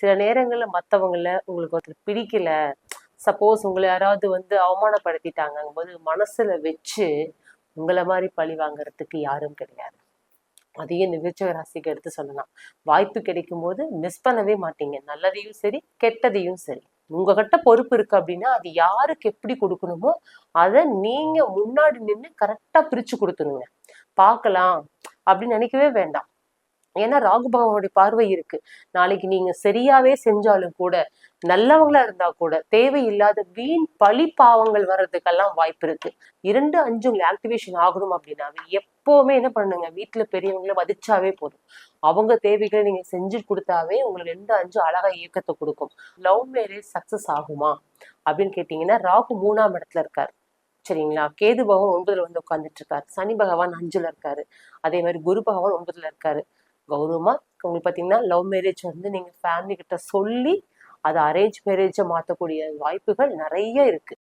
சில நேரங்களில் மற்றவங்கள உங்களுக்கு ஒருத்தர் பிடிக்கல சப்போஸ் உங்களை யாராவது வந்து அவமானப்படுத்திட்டாங்க போது மனசுல வச்சு உங்களை மாதிரி பழி வாங்குறதுக்கு யாரும் கிடையாது. அதையும் இந்த விருச்சக ராசிக்கு எடுத்து சொல்லலாம். வாய்ப்பு கிடைக்கும் போது மிஸ் பண்ணவே மாட்டீங்க. நல்லதையும் சரி கெட்டதையும் சரி. உங்ககிட்ட பொறுப்பு இருக்கு அப்படின்னா அது யாருக்கு எப்படி கொடுக்கணுமோ அதை நீங்க முன்னாடி நின்று கரெக்டா பிரிச்சு கொடுத்துருங்க. பார்க்கலாம் அப்படின்னு நினைக்கவே வேண்டாம். ஏன்னா ராகு பகவானுடைய பார்வை இருக்கு. நாளைக்கு நீங்க சரியாவே செஞ்சாலும் கூட நல்லவங்களா இருந்தா கூட தேவையில்லாத வீண் பழி பாவங்கள் வர்றதுக்கெல்லாம் வாய்ப்பு இருக்கு. இரண்டு அஞ்சு உங்களை ஆக்டிவேஷன் ஆகணும் அப்படின்னாவே எப்பவுமே என்ன பண்ணுங்க வீட்டுல பெரியவங்களை மதிச்சாவே போதும். அவங்க தேவைகளை நீங்க செஞ்சு கொடுத்தாவே உங்களுக்கு ரெண்டு அஞ்சு அழகா இயக்கத்தை கொடுக்கும். லவ் மேரேஜ் சக்சஸ் ஆகுமா? அப்படின்னு கேட்டீங்கன்னா ராகு மூணாம் இடத்துல இருக்காரு. சரிங்களா? கேது பகவான் ஒன்பதுல வந்து உட்கார்ந்துட்டு இருக்காரு. சனி பகவான் அஞ்சுல இருக்காரு. அதே மாதிரி குரு பகவான் ஒன்பதுல இருக்காரு. கௌரவமாக உங்களுக்கு பார்த்தீங்கன்னா லவ் மேரேஜ் வந்து நீங்கள் ஃபேமிலி கிட்ட சொல்லி அதை அரேஞ்ச் மேரேஜை மாற்றக்கூடிய வாய்ப்புகள் நிறைய இருக்குது